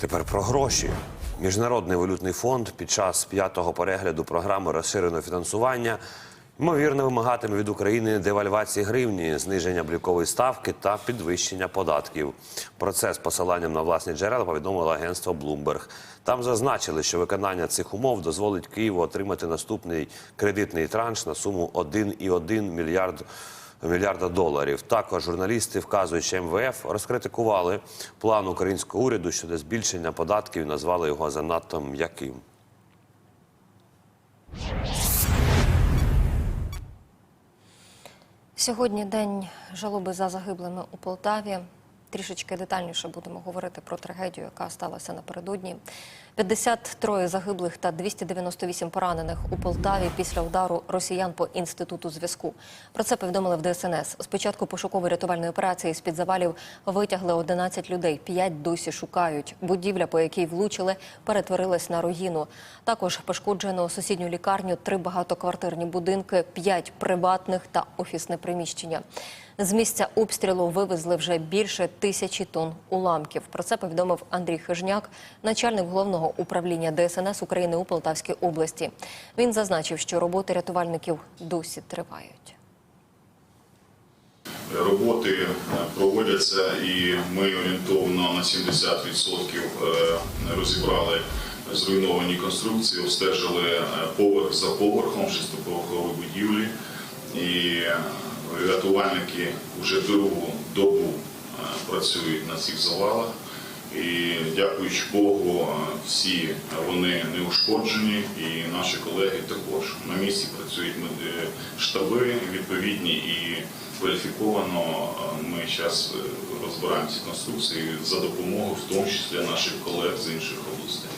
Тепер про гроші. Міжнародний валютний фонд під час п'ятого перегляду програми розширеного фінансування ймовірно вимагатиме від України девальвації гривні, зниження облікової ставки та підвищення податків. Про це з посиланням на власні джерела повідомило агентство Bloomberg. Там зазначили, що виконання цих умов дозволить Києву отримати наступний кредитний транш на суму 1,1 мільярд мільярда доларів. Також журналісти, вказуючи МВФ, розкритикували план українського уряду щодо збільшення податків і назвали його занадто м'яким. Сьогодні день жалоби за загиблими у Полтаві. Трішечки детальніше будемо говорити про трагедію, яка сталася напередодні. 53 загиблих та 298 поранених у Полтаві після удару росіян по інституту зв'язку. Про це повідомили в ДСНС. Спочатку пошуково-рятувальної операції з під завалів витягли 11 людей. П'ять досі шукають. Будівля, по якій влучили, перетворилась на руїну. Також пошкоджено сусідню лікарню, три багатоквартирні будинки, п'ять приватних та офісне приміщення. З місця обстрілу вивезли вже більше тисячі тонн уламків. Про це повідомив Андрій Хижняк, начальник головного управління ДСНС України у Полтавській області. Він зазначив, що роботи рятувальників досі тривають. Роботи е, проводяться і ми орієнтовно на 70% е, розібрали зруйновані конструкції, обстежили е, поверх за поверхом шестиповерхової будівлі. І рятувальники вже другу добу працюють на цих завалах. І дякуючи Богу, всі вони не ушкоджені, і наші колеги також на місці працюють е, штаби відповідні і кваліфіковано. Ми зараз ці конструкції за допомогою, в тому числі наших колег з інших областей.